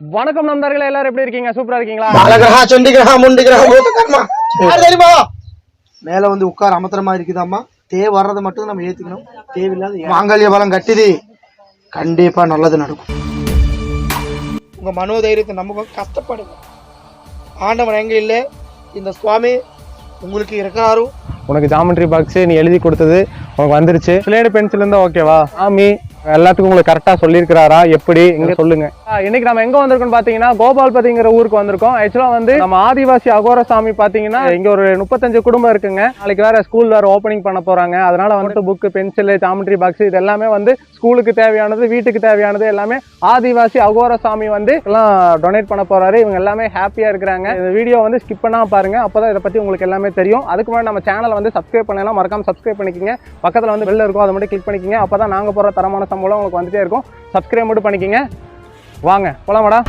வணக்கம் நண்பர்களே எல்லாரும் எப்படி இருக்கீங்க? சூப்பரா இருக்கீங்களா? பாலகிரகா பூத கர்மா யார் தெரியுமா? மேல வந்து உட்கார அமர்த்துற மாதிரி இருக்குதாம்மா. தேவை வர்றதை மட்டும் நம்ம ஏத்துக்கணும். தேவையில்லாத மாங்கல்ய பலம் கட்டிது. கண்டிப்பா நல்லது நடக்கும். உங்க மனோதைரியத்தை நமக்கு கஷ்டப்படுங்க. ஆண்டவன் எங்க இல்லை? இந்த சுவாமி உங்களுக்கு இருக்கிறாரு உனக்கு ஜாமெட்ரி பாக்ஸ் நீ எழுதி கொடுத்தது உனக்கு வந்துருச்சு. ஸ்லேடு பென்சில் இருந்தா ஓகேவா ஆமி. எல்லாத்துக்கும் உங்களுக்கு கரெக்டா சொல்லியிருக்கிறாரா? எப்படி? இங்க சொல்லுங்க. இன்னைக்கு நம்ம எங்க வந்திருக்கோம் பாத்தீங்கன்னா கோபால்பதிங்கிற ஊருக்கு வந்திருக்கோம். ஆக்சுவலா வந்து நம்ம ஆதிவாசி அகோரசாமி பாத்தீங்கன்னா இங்க ஒரு முப்பத்தஞ்சு குடும்பம் இருக்குங்க. நாளைக்கு வேற ஸ்கூல் வேற ஓபனிங் பண்ண போறாங்க. அதனால வந்துட்டு புக் பென்சில் ஜாமெட்ரி பாக்ஸ் இது எல்லாமே வந்து ஸ்கூலுக்கு தேவையானது வீட்டுக்கு தேவையானது எல்லாமே ஆதிவாசி அகோரசாமி வந்து எல்லாம் டொனேட் பண்ண போறாரு. இவங்க எல்லாமே ஹாப்பியா இருக்கிறாங்க. இந்த வீடியோ வந்து ஸ்கிப் பண்ணாம பாருங்க. அப்பதான் இதை பத்தி உங்களுக்கு எல்லாமே தெரியும். அதுக்கு முன்னாடி நம்ம சேனலை வந்து சப்ஸ்கிரைப் பண்ணலாம். மறக்காம சப்ஸ்கிரைப் பண்ணிக்கங்க. பக்கத்துல வந்து பெல் இருக்கும். அதை மட்டும் கிளிக் பண்ணிக்கங்க. அப்பதான் நாங்க போற தரமான சம்பளம் உங்களுக்கு வந்துட்டே இருக்கும். சப்ஸ்கிரைப் மட்டும் பண்ணிக்கங்க. வாங்க போலாமாடா?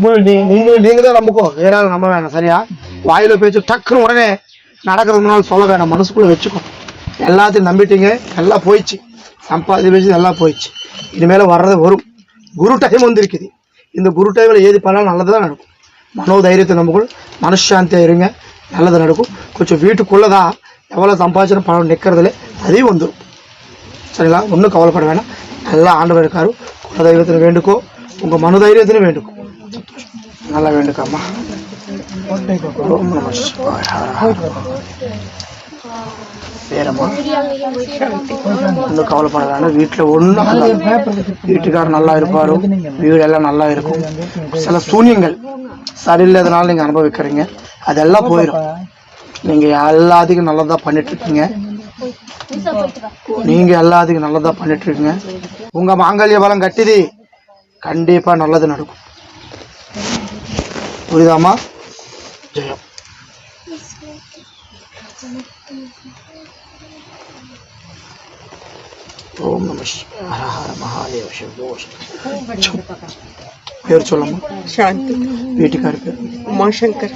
நீங்க நீங்க தான் நம்புக்கோ வேற நம்ப வேணாம் சரியா? வாயில பேச்சு டக்குன்னு உடனே நடக்கிறதுனால சொல்ல வேணாம் மனசுக்குள்ள வச்சுக்கோ. எல்லாத்தையும் நம்பிட்டீங்க எல்லாம் போயிடுச்சு. சம்பாதி பேச்சு எல்லாம் போயிடுச்சு. இனிமேல வர்றது வரும். குரு டைம் வந்திருக்குது. இந்த குரு டைமில் ஏது பண்ணாலும் நல்லது தான் நடக்கும். மனோதைரியத்தை நம்புக்குள் மனசாந்தியாக இருங்க. நல்லது நடக்கும். கொஞ்சம் வீட்டுக்குள்ளே தான் எவ்வளோ சம்பாதிச்சிடும் பணம் நிற்கிறதுல அதையும் வந்துடும் சரிங்களா? ஒன்றும் கவலைப்பட வேணாம். நல்லா ஆண்டவர் இருக்காரு. குலதெய்வத்தில் வேண்டுக்கோ. உங்கள் மனோதைரியத்திலும் வேண்டுக்கோ. நல்லா வேண்டுக்காமா ஓம் நம வேறம்மா. ஒன்றும் கவலைப்பட வேணாம் வீட்டில் ஒன்றும் வீட்டுக்காரர் நல்லா இருப்பாரு. வீடெல்லாம் நல்லா இருக்கும். சில சூன்யங்கள் சரியில்லாதனால நீங்கள் அனுபவிக்கிறீங்க. அதெல்லாம் போயிடும் நீங்கள் எல்லாத்துக்கும் நல்லதாக பண்ணிட்டு இருக்கீங்க நீங்க எல்லாத்துக்கும் நல்லதா பண்ணிட்டு இருக்கீங்க உங்க மாங்கல்ய பலம் கட்டிது. கண்டிப்பா நல்லது நடக்கும். ఉరిదామా జయం ఓం నమ హర హర మహాదేవ శివో పేరు చూడమ్మా శాంతి వీటి గారి పేరు ఉమాశంకర్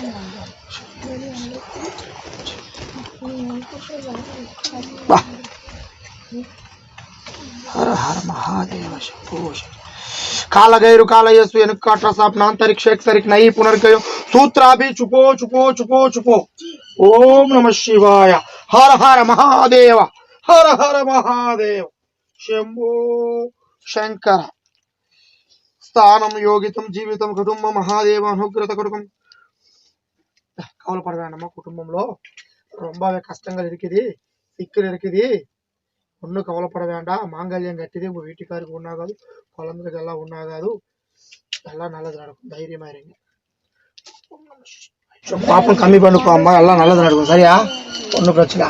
హర హర మహాదేవ శివో శక్తి కాలగైరు కాలయస్సు వెనుక స్వప్న అంతరిక్షేక్సరికి నయి పునర్గయం. సూత్రాభి చుపో చుపో చుపో చుపో. ఓం నమ శివాయ. హర హర మహాదేవ. హర హర మహాదేవ. శంభో శంకర. స్థానం యోగితం జీవితం కుటుంబం మహాదేవ అనుగ్రత కుటుంబం కవలపడదానమ్మా కుటుంబంలో. రొంబే కష్టంగా ఇరికిది సిక్కులు ఇరికిది. ஒன்றும் கவலைப்பட வேண்டாம். மாங்கல்யம் கட்டிது உங்கள் வீட்டுக்காருக்கு ஒன்றாகாது குழந்தைகளுக்கு எல்லாம் ஒன்றாகாது எல்லாம் நல்லது நடக்கும். தைரியமாக இருங்க. பாப்பம் கம்மி பண்ணிக்கோம்மா எல்லாம் நல்லது நடக்கும். சரியா? ஒன்றும் பிரச்சனை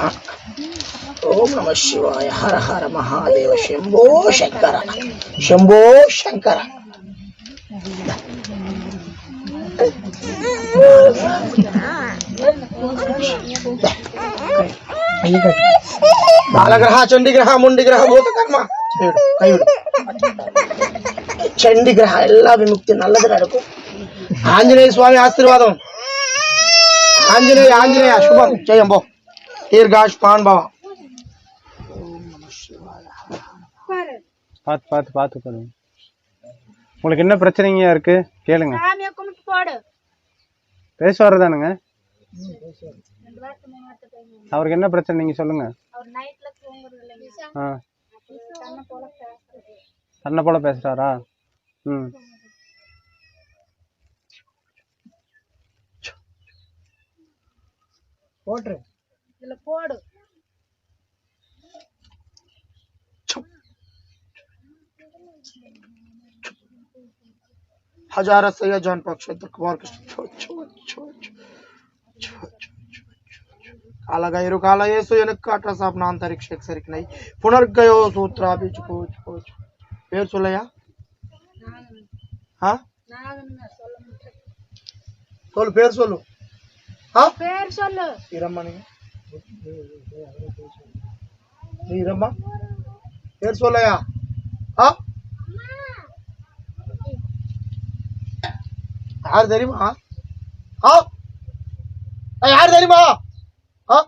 ஓம் நம சிவாய. ஹர ஹர மகாதேவ. சம்போ சங்கர. சம்போ சங்கர. బాలగ్రహ చండీగ్రహ ముండిగ్రహ భూతకర్మ చేయుడు కైయుడు చండీగ్రహ எல்லா விமுக்தி நல்லது நடக்கும் ஆஞ்சநேய சுவாமி ஆசீர்வாதம் ஆஞ்சநேய ஆஞ்சநேய சுபம் ஜெயம் போ தீர்காஷ் பான் பவா பார்த்து பார்த்து பார்த்து பண்ணுங்க உங்களுக்கு என்ன பிரச்சனைங்க இருக்கு கேளுங்க பேச வர்றதானுங்க அவருக்கு என்ன பிரச்சனை? நீங்க சொல்லுங்க. தன்னை போல பேசுறாரா? ம். போட்டுரு. இதுல போடு. हजारा सैयद जान पाक क्षेत्र कुमार कृष्ण छो छो छो छो छो छो कालगैरु कालयेसु எனக்காட்ட சாப்னா अंतरिक्ष எக்ஸரிக்னை புனர்கயோ சூத்ராபி சுகோ சுகோ பேர் சொல்லையா ஆ நாகன்னு சொல்ல முடியும் சொல்லு பேர் சொல்லு ஆ பேர் சொல்லு இரம்மா நீங்க நீ இரம்மா பேர் சொல்லையா ஆ யார் தெரியுமா? ஆ? யார் தெரியுமா? ஆ?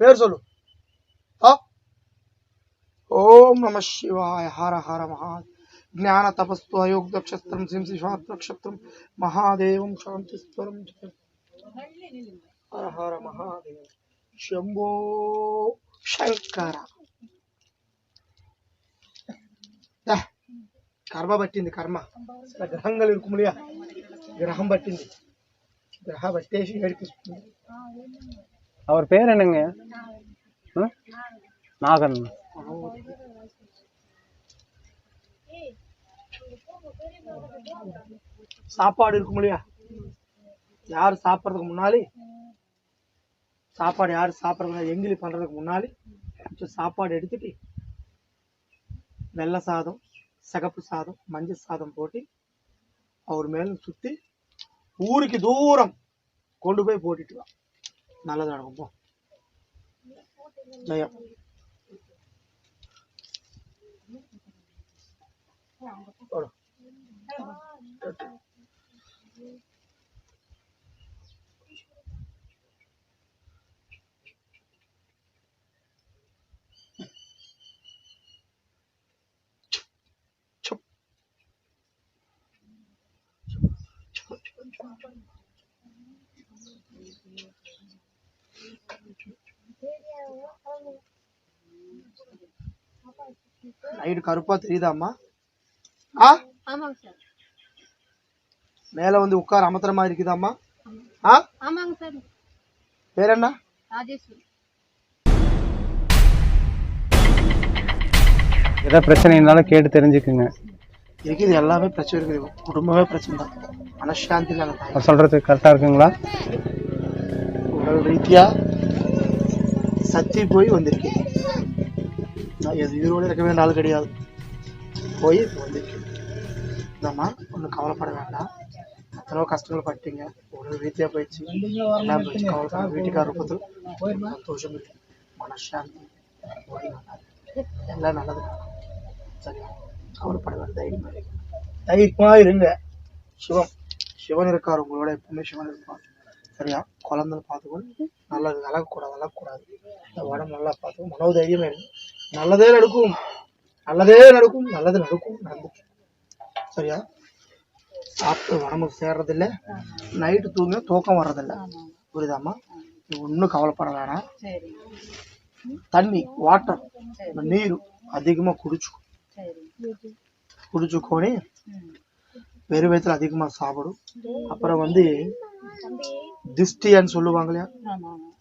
பேர் சொல்லு. ஆ? ஓம் நம சிவாய ஹர ஹர மகா. జ్ఞాన తపస్సు అయోగ నక్షత్రం సింసిషాత్ నక్షత్రం మహాదేవం శాంతి హర హర మహాదేవ శంభో శంకర కర్మ పట్టింది కర్మ అసలు గ్రహంగా ఇరుకుములియా గ్రహం పట్టింది గ్రహ పట్టేసి ఏడిపిస్తుంది அவர் பேர் என்னங்க ஆ? நாகன் சாப்பாடு இருக்குமுலியா யார் சாப்பிட்றதுக்கு முன்னாடி சாப்பாடு யார் சாப்பிட்றது எங்கிலி பண்றதுக்கு முன்னாடி கொஞ்சம் சாப்பாடு எடுத்துட்டு வெள்ளை சாதம் சிகப்பு சாதம் மஞ்சள் சாதம் போட்டு அவர் மேலும் சுத்தி ஊருக்கு தூரம் கொண்டு போய் போட்டுட்டு வா. நல்லது நடக்கும். போ. ஜெயம். போடு. லைட் கருப்பா தெரியுதாம்மா? ஆ? ஆமாங்க சார். மேல வந்து உட்கார அமர்த்துற மாதிரி இருக்குதாம்மா? ஆ? ஆமாங்க சார். பேர் என்ன? ராஜேஸ்வரி. ஏதாவது பிரச்சனை இருந்தாலும் கேட்டு தெரிஞ்சுக்குங்க. இருக்குது எல்லாமே பிரச்சனை இருக்குது. குடும்பமே பிரச்சனை தான். மனசாந்தி இல்லாத தாய். அவர் சொல்றது கரெக்டா இருக்குங்களா? உடல் ரீதியா சத்தி போய் வந்திருக்கேன் நான் எது உயிரோடு இருக்க வேண்டிய ஆள் கிடையாது. போய் வந்திருக்கேன் இந்தம்மா ஒன்றும் கவலைப்பட வேண்டாம். எத்தனையோ கஷ்டங்கள் பட்டீங்க உடல் ரீதியா போயிடுச்சு. எல்லாம் போயிடுச்சு. கவலைப்பட வீட்டுக்கார ரூபத்தில் சந்தோஷம் இருக்கு. மனசாந்தி. எல்லாம் நல்லது. சரியா? கவலைப்பட வேண்டாம் தைரியமா இருங்க தைரியமா இருங்க. சிவம் சிவன் இருக்கார் உங்களோட எப்பவுமே சிவன் இருப்பார். சரியா? குழந்தை பார்த்துக்கணும் நல்லது விலகக்கூடாது விலகக்கூடாது இந்த உடம்பு நல்லா பார்த்துக்கணும் மனோதைரியமே இருக்கு நல்லதே நடக்கும். நல்லதே நடக்கும். நல்லது நடக்கும் நடந்துச்சு சரியா? சாப்பிட்டு உடம்புக்கு சேர்றதில்ல. நைட்டு தூங்க தூக்கம் வர்றதில்ல. புரியுதாம்மா? நீ ஒன்றும் கவலைப்பட வேணாம். தண்ணி வாட்டர் நீர் அதிகமாக குடிச்சுக்கோ. சரி குடிச்சுக்கோனே வெறும் வயிற்றுல அதிகமாக சாப்பிடும். அப்புறம் வந்து திஷ்டின்னு சொல்லுவாங்க இல்லையா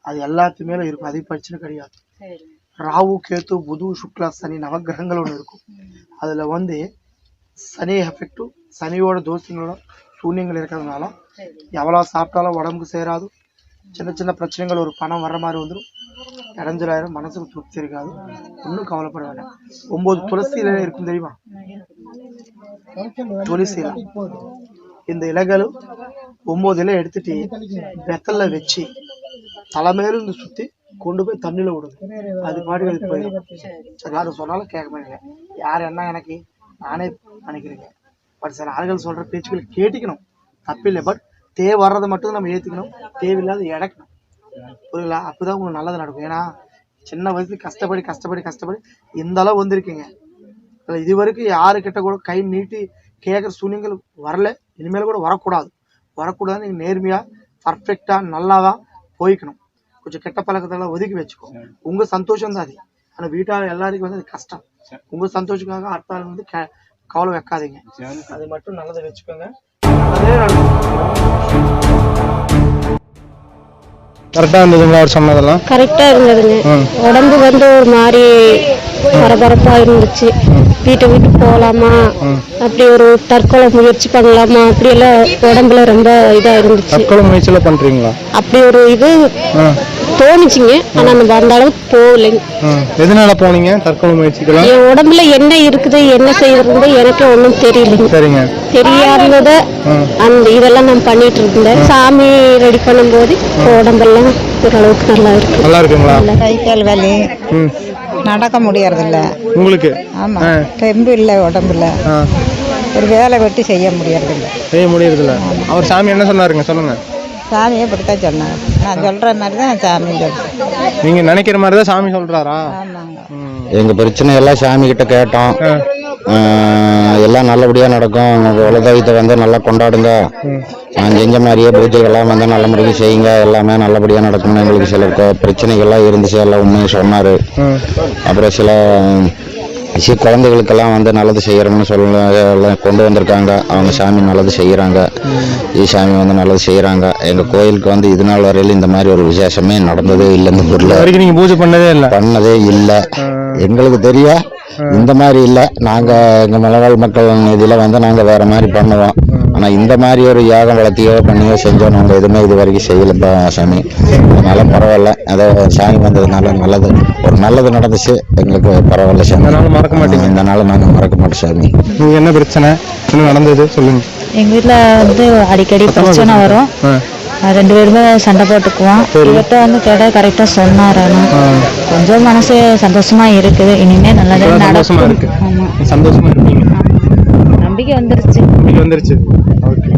அது எல்லாத்து மேல இருக்கும். அது பிரச்சனை கிடையாது. ராகு கேத்து புது சுக்லா சனி நவகிரகங்கள் ஒன்று இருக்கும். அதுல வந்து சனி எஃபெக்டும் சனியோட தோஷங்களோட சூன்யங்கள் இருக்கிறதுனால சரி. எவ்வளவு சாப்பிட்டாலும் உடம்புக்கு சேராது. சின்ன சின்ன பிரச்சனைகள் ஒரு பணம் வர்ற மாதிரி வந்துடும் இடைஞ்சலாயிரம் மனசுக்கு திருப்தி இருக்காது. ஒன்றும் கவலைப்பட வேண்டாம். ஒன்பது துளசி இலை இருக்கும் தெரியுமா? துளசி இலை. இந்த இலைகளும் ஒம்பது இலை எடுத்துட்டு வெத்தல வச்சு தலைமையில இருந்து சுத்தி கொண்டு போய் தண்ணியில விடுங்க அது பாட்டுக்கு அது போயிடும். சரி யாரும் சொன்னாலும் கேட்க மாட்டேங்க. யார் என்ன எனக்கு? நானே நினைக்கிறீங்க பட் சில ஆள்கள் சொல்ற பேச்சுக்கள் கேட்டுக்கணும். தப்பில்லை. பட் தேவை வர்றதை மட்டும் நம்ம ஏற்றுக்கணும் தேவையில்லாத புரியல? அப்பதான் உங்களுக்கு நல்லது நடக்கும். ஏன்னா சின்ன வயசுல கஷ்டப்படி கஷ்டப்படி கஷ்டப்படி இந்த அளவு வந்திருக்கீங்க. அதுல இது வரைக்கும் யாருக்கிட்ட கூட கை நீட்டி கேட்குற சூழ்நிலைகள் வரல. இனிமேல் கூட வரக்கூடாது. வரக்கூடாது நீங்க நேர்மையா பர்ஃபெக்டா நல்லாதான் போய்க்கணும். கொஞ்சம் கெட்ட பழக்கத்தெல்லாம் ஒதுக்கி வச்சுக்கோ. உங்க சந்தோஷம் தான் அது. ஆனா வீட்டால் எல்லாருக்கும் வந்து அது கஷ்டம். உங்க சந்தோஷத்துக்காக அடுத்த வந்து கவலை வைக்காதீங்க. அது மட்டும் நல்லதை வச்சுக்கோங்க. அதே நடக்கும். கரெக்டா இருந்ததுங்களா அவர் சொன்னதெல்லாம்? கரெக்டா இருந்ததுங்க. உடம்பு வந்து ஒரு மாதிரி பரபரப்பா இருந்துச்சு. வீட்டை விட்டு போகலாமா? அப்படி ஒரு தற்கொலை முயற்சி பண்ணலாமா? அப்படி எல்லாம் உடம்புல ரொம்ப இதா இருந்துச்சு. தற்கொலை முயற்சியில பண்றீங்களா? அப்படி ஒரு இது தோணுச்சுங்க. ஆனா நம்ம அந்த அளவுக்கு போகலைங்க. ம். எதனால போனீங்க? தற்கொலை முயற்சிக்கெல்லாம் என் உடம்புல என்ன இருக்குது என்ன செய்யறது எனக்கு ஒன்றும் தெரியலைங்க. சரிங்க. தெரியாதத அந்த இதெல்லாம் நான் பண்ணிட்டு இருந்தேன். சாமி ரெடி பண்ணும்போது உடம்பெல்லாம் ஓரளவுக்கு நல்லா இருக்கு. நல்லா இருக்குங்களா? கை கால் வலி. ம். நடக்க முடியறதில்ல. உங்களுக்கு? ஆமா. தெம்பு இல்லை உடம்புல. ஒரு வேலை வெட்டி செய்ய முடியறதில்ல. செய்ய முடியறதில்ல. அவர் சாமி என்ன சொன்னாருங்க? சொல்லுங்க. சாமியை இப்படித்தான் சொன்னாங்க நான் சொல்ற மாதிரி தான் சாமி சொல்றேன். நீங்க நினைக்கிற மாதிரி தான் சாமி சொல்றாரா? ஆமாங்க. ம். எங்கள் பிரச்சனை எல்லாம் சாமி கிட்ட கேட்டோம். எல்லாம் நல்லபடியாக நடக்கும். உங்கள் உலகத்தை வந்து நல்லா கொண்டாடுங்க. நான் செஞ்ச மாதிரியே பூஜைகள்லாம் வந்து நல்ல முறைக்கு செய்யுங்க. எல்லாமே நல்லபடியாக நடக்கும்னு எங்களுக்கு சில பிரச்சனைகள்லாம் இருந்துச்சு. எல்லாம் உண்மையை சொன்னார். அப்புறம் சில சில குழந்தைகளுக்கெல்லாம் வந்து நல்லது செய்யறோம்னு சொல்ல கொண்டு வந்திருக்காங்க. அவங்க சாமி நல்லது செய்கிறாங்க சாமி வந்து நல்லது செய்கிறாங்க எங்கள் கோயிலுக்கு வந்து இது நாள் வரையிலும் இந்த மாதிரி ஒரு விசேஷமே நடந்ததே இல்லை இந்த ஊரில் இது வரைக்கும் நீங்க பூஜை பண்ணதே இல்ல? பண்ணதே இல்லை. எங்களுக்கு தெரிய இந்த மாதிரி இல்லை. நாங்கள் எங்கள் மலைவாழ் மக்கள் இதில் வந்து நாங்கள் வேற மாதிரி பண்ணுவோம். ஆனால் இந்த மாதிரி ஒரு யாகம் வளர்த்தியோ பண்ணியோ செஞ்சோம் நாங்கள் எதுவுமே இது வரைக்கும் செய்யலப்பா சாமி. அதனால பரவாயில்ல. அதோ சாமி வந்ததுனால நல்லது. ஒரு நல்லது நடந்துச்சு. எங்களுக்கு பரவாயில்ல சாமி. மறக்க மாட்டீங்க. இந்த நாள் நாங்கள் மறக்க மாட்டோம் சாமி. நீங்க என்ன பிரச்சனை? என்ன நடந்தது? சொல்லுங்க. எங்க வீட்ல வந்து அடிக்கடி பிரச்சனை வரும். ரெண்டு பேருமே சண்டை போட்டுக்குவோம். இவர்கிட்ட வந்து கேட்டா கரெக்டா சொன்னாரு கொஞ்சம் மனசு சந்தோஷமா இருக்குது. இனிமே நல்லதே நடக்கும். சந்தோஷமா இருக்கீங்க நம்பிக்கை வந்துருச்சு. இன்னைக்கு வந்துருச்சு. ஓகே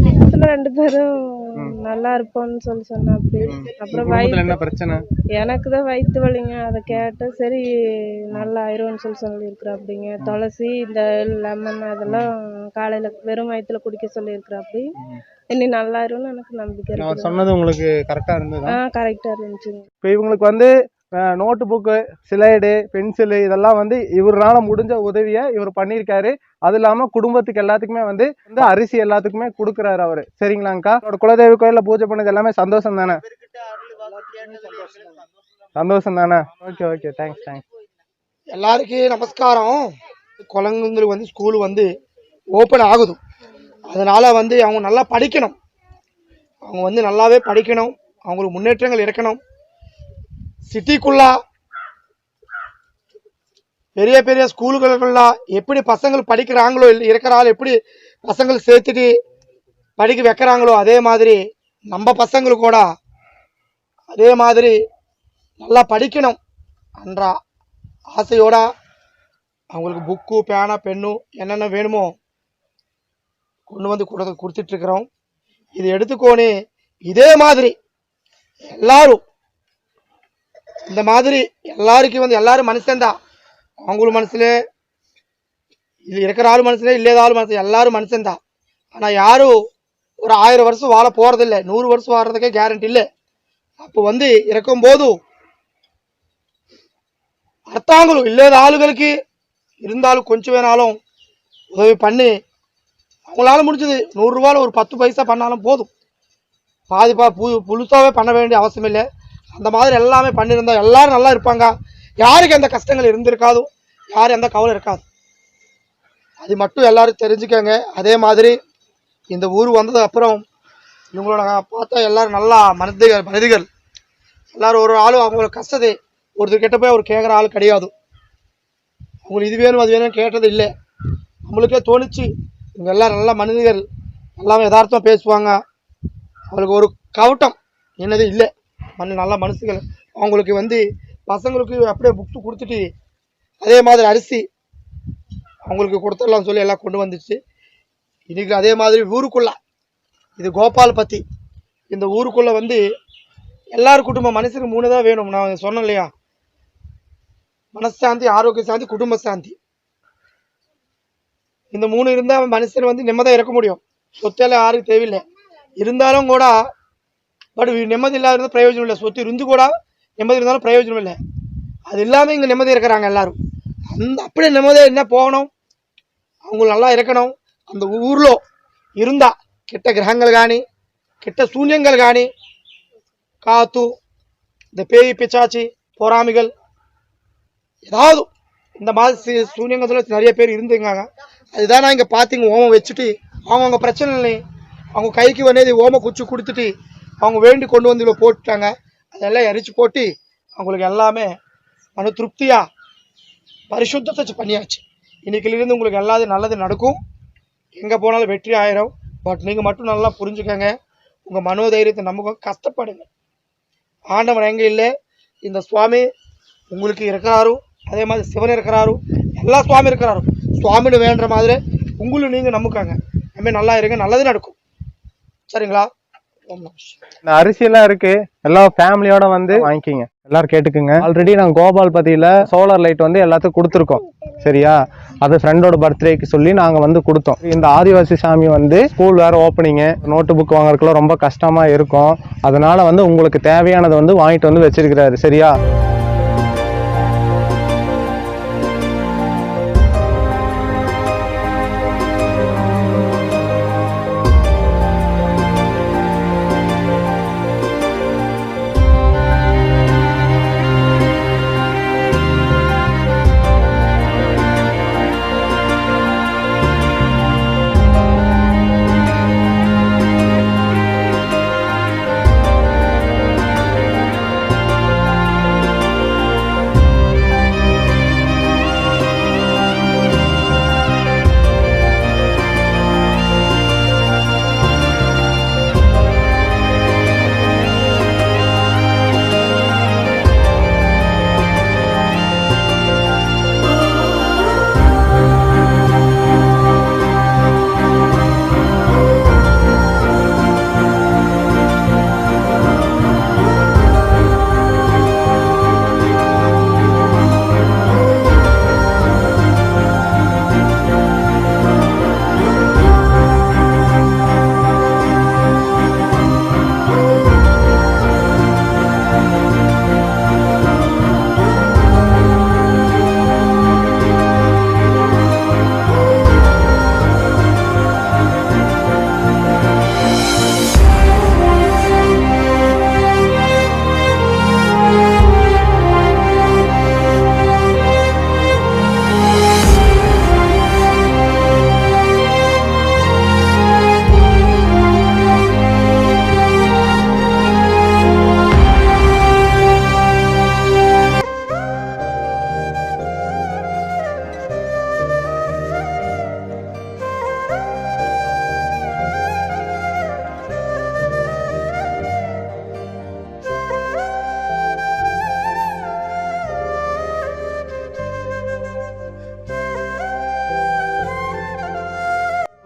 ரெண்டு பேரும் நல்லா இருப்போம்னு சொல்லி சொன்னா அப்படி அப்புறம் வயிற்று என்ன பிரச்சனை? எனக்கு தான் வயிற்று வலிங்க. அதை கேட்டு சரி நல்லா ஆயிரும்னு சொல்லி சொல்லியிருக்கிறா அப்படிங்க துளசி இந்த லெமன் அதெல்லாம் காலையில வெறும் வயிற்றுல குடிக்க சொல்லியிருக்கிறா அப்படி இனி நல்லா ஆயிரும்னு எனக்கு நம்பிக்கை சொன்னது உங்களுக்கு கரெக்டா இருந்ததா? ஆ கரெக்டா இருந்துச்சுங்க. இப்போ இவங்களுக்கு வந்து நோட்டு புக்கு சிலைடு பென்சிலு இதெல்லாம் வந்து இவரால் முடிஞ்ச உதவியை இவர் பண்ணியிருக்காரு. அது இல்லாமல் குடும்பத்துக்கு எல்லாத்துக்குமே வந்து இந்த அரிசி எல்லாத்துக்குமே கொடுக்குறாரு அவர். சரிங்களாங்கக்கா அவரோட குலதெய்வ கோயிலில் பூஜை பண்ணது எல்லாமே சந்தோஷம் தானே? சந்தோஷம் தானே? ஓகே ஓகே தேங்க்ஸ் தேங்க்ஸ் எல்லாருக்கும் நமஸ்காரம். குழந்தைங்களுக்கு வந்து ஸ்கூல் வந்து ஓப்பன் ஆகுது. அதனால் வந்து அவங்க நல்லா படிக்கணும். அவங்க வந்து நல்லாவே படிக்கணும். அவங்களுக்கு முன்னேற்றங்கள் இருக்கணும். சிட்டிக்குள்ளா? பெரிய பெரிய ஸ்கூலுகளுக்குள்ளா? எப்படி பசங்கள் படிக்கிறாங்களோ இல்ல- இருக்கிறாள் எப்படி பசங்கள் சேர்த்துட்டு படிக்க வைக்கிறாங்களோ அதே மாதிரி நம்ம பசங்களும் கூட அதே மாதிரி நல்லா படிக்கணும் என்ற ஆசையோட அவங்களுக்கு புக்கு பேனா பென்னு என்னென்ன வேணுமோ கொண்டு வந்து கொடுத்து கொடுத்துட்ருக்குறோம் இது எடுத்துக்கோனே இதே மாதிரி எல்லாரும் இந்த மாதிரி எல்லாருக்கும் வந்து எல்லாரும் மனுஷன்தான் அவங்களும் மனசுல இது இருக்கிற ஆள் மனசுல இல்லாத ஆள் மனசு எல்லாரும் மனுஷன்தான் ஆனால் யாரும் ஒரு ஆயிரம் வருஷம் வாழ போறதில்லை நூறு வருஷம் வாடுறதுக்கே கேரண்டி இல்லை. அப்போ வந்து இறக்கும் போதும் அர்த்தாங்களும் இல்லாத ஆளுகளுக்கு இருந்தாலும் கொஞ்சம் வேணாலும் உதவி பண்ணி அவங்களால முடிஞ்சது நூறுரூவாவில் ஒரு பத்து பைசா பண்ணாலும் போதும். பாதி பா பு புதுசாகவே பண்ண வேண்டிய அவசியம் இல்லை. அந்த மாதிரி எல்லாமே பண்ணியிருந்தா எல்லாரும் நல்லா இருப்பாங்க. யாருக்கு எந்த கஷ்டங்கள் இருந்திருக்காதோ யாரும் எந்த கவலை இருக்காது. அது மட்டும் எல்லாரும் தெரிஞ்சுக்கோங்க. அதே மாதிரி இந்த ஊர் வந்தது அப்புறம் இவங்களோட பார்த்தா எல்லாரும் நல்லா மனிதர்கள் மனிதர்கள். எல்லாரும் ஒரு ஆளும் அவங்களோட கஷ்டத்தை ஒருத்தர் கிட்ட போய் அவர் கேட்குற ஆள் கிடையாது. அவங்களுக்கு இது வேணும் அது வேணும்னு கேட்டது இல்லை. நம்மளுக்கே தோணுச்சு இவங்க எல்லாம் நல்ல மனிதர்கள். எல்லாமே யதார்த்தமாக பேசுவாங்க. அவங்களுக்கு ஒரு கவட்டம் என்னது இல்லை. பண்ண நல்ல மனுஷங்கள் அவங்களுக்கு வந்து பசங்களுக்கு அப்படியே புக்ஸ் கொடுத்துட்டு அதே மாதிரி அரிசி அவங்களுக்கு கொடுத்துடலாம் சொல்லி எல்லாம் கொண்டு வந்துச்சு. இன்றைக்கி அதே மாதிரி ஊருக்குள்ள இது கோபால் பற்றி இந்த ஊருக்குள்ளே வந்து எல்லார் குடும்பம் மனுஷனுக்கு மூணு தான் வேணும். நான் சொன்னேன் இல்லையா? மனசாந்தி ஆரோக்கிய சாந்தி குடும்ப சாந்தி. இந்த மூணு இருந்தால் மனுஷன் வந்து நிம்மதியாக இருக்க முடியும். சொத்தெல்லாம் யாருக்கும் தேவையில்லை. இருந்தாலும் கூட பட் நிம்மதி இல்லாத இருந்தால் பிரயோஜனம் இல்லை சொத்து இருந்து கூட நிம்மதி இருந்தாலும் பிரயோஜனம் இல்லை அது இல்லாமல் இங்கே நிம்மதி இருக்கிறாங்க எல்லாரும் அந்த அப்படியே நிம்மதியாக என்ன போகணும் அவங்க நல்லா இருக்கணும் அந்த ஊரில் இருந்தா கெட்ட கிரகங்கள் కానీ கெட்ட சூன்யங்கள் కానీ காத்து இந்த பேய் பிச்சாச்சி பொறாமைகள் ஏதாவது இந்த மாதிரி சி- சூன்யங்கத்துல நிறைய பேர் இருந்துங்காங்க அதுதான் நான் இங்கே பார்த்தீங்க ஓமம் வச்சுட்டு அவங்கவுங்க பிரச்சனை அவங்க கைக்கு வந்து ஓம குச்சி கொடுத்துட்டு அவங்க வேண்டி கொண்டு வந்து இவ்வளோ போட்டுட்டாங்க. அதெல்லாம் எரிச்சு போட்டு அவங்களுக்கு எல்லாமே மன திருப்தியாக பரிசுத்தத்தை பண்ணியாச்சு. இன்றைக்கிலிருந்து உங்களுக்கு எல்லாது நல்லது நடக்கும். எங்கே போனாலும் வெற்றி ஆயிரும். பட் நீங்கள் மட்டும் நல்லா புரிஞ்சுக்கங்க. உங்கள் மனோதைரியத்தை நமக்கு கஷ்டப்படுங்க. ஆண்டவன் எங்கே இல்லை? இந்த சுவாமி உங்களுக்கு இருக்கிறாரும் அதே மாதிரி சிவன் இருக்கிறாரு. எல்லா சுவாமி இருக்கிறாரு. சுவாமின்னு வேண்டுற மாதிரி உங்களும் நீங்கள் நம்புக்காங்க. நம்ம நல்லா இருங்க. நல்லது நடக்கும். சரிங்களா? இந்த அரிசி எல்லாம் இருக்கு. எல்லா ஃபேமிலியோட வந்து வாங்கிக்கிங்க. எல்லாரும் கேட்டுக்குங்க. ஆல்ரெடி நாங்க கோபால் பத்தியில சோலார் லைட் வந்து எல்லாத்துக்கும் கொடுத்துருக்கோம். சரியா? அது ஃப்ரெண்டோட பர்த்டேக்கு சொல்லி நாங்க வந்து கொடுத்தோம். இந்த ஆதிவாசி சாமி வந்து ஸ்கூல் வேற ஓப்பனிங்கு நோட்டு புக் வாங்குறதுக்குலாம் ரொம்ப கஷ்டமா இருக்கும். அதனால வந்து உங்களுக்கு தேவையானதை வந்து வாங்கிட்டு வந்து வச்சிருக்கிறாரு. சரியா?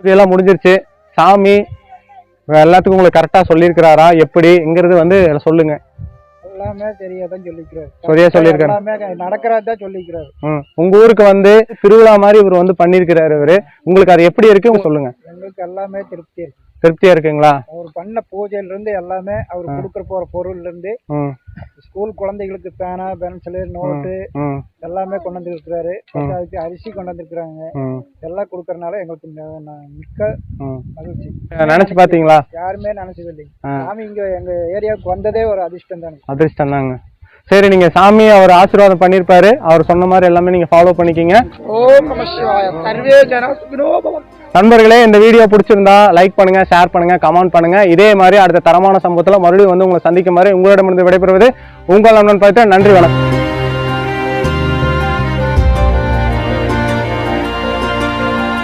இதெல்லாம் முடிஞ்சிருச்சு. சாமி எல்லாத்துக்கும் உங்களுக்கு கரெக்டா சொல்லியிருக்கிறாரா? எப்படிங்கிறது வந்து சொல்லுங்க. எல்லாமே தெரியாதான் சொல்லிக்கிறாரு. சரியா சொல்லியிருக்காரு. எல்லாமே நடக்கிறதா சொல்லிக்கிறாரு. உங்க ஊருக்கு வந்து திருவிழா மாதிரி இவர் வந்து பண்ணியிருக்கிறாரு இவரு. உங்களுக்கு அது எப்படி இருக்கு? சொல்லுங்க. எங்களுக்கு எல்லாமே திருப்தி இருக்கு. திருப்தியா இருக்குங்களா? அவர் பண்ண பூஜையில இருந்து எல்லாமே அவர் கொடுக்குற போற பொருள்ல இருந்து ஸ்கூல் குழந்தைகளுக்கு பேனா பென்சிலு நோட்டு எல்லாமே கொண்டு வந்திருக்கிறாரு. அதுக்கு அரிசி கொண்டு வந்திருக்கிறாங்க. எல்லாம் கொடுக்கறனால எங்களுக்கு மிக்க மகிழ்ச்சி. நினைச்சு பாத்தீங்களா? யாருமே நினைச்சது இல்லைங்க. சாமி இங்க எங்க ஏரியாவுக்கு வந்ததே ஒரு அதிர்ஷ்டம் தானே. அதிர்ஷ்டம் தாங்க சரி நீங்க சாமி அவர் ஆசீர்வாதம் பண்ணிருப்பாரு அவர் சொன்ன மாதிரி எல்லாமே நீங்க ஃபாலோ பண்ணிக்கிங்க. நண்பர்களே இந்த வீடியோ பிடிச்சிருந்தா லைக் பண்ணுங்க ஷேர் பண்ணுங்க கமெண்ட் பண்ணுங்க. இதே மாதிரி அடுத்த தரமான சம்பவத்துல மறுபடியும் வந்து உங்களை சந்திக்கும் மாதிரி உங்களிடமிருந்து விடைபெறுவது உங்கள் நண்பன் பார்த்து நன்றி வணக்கம்.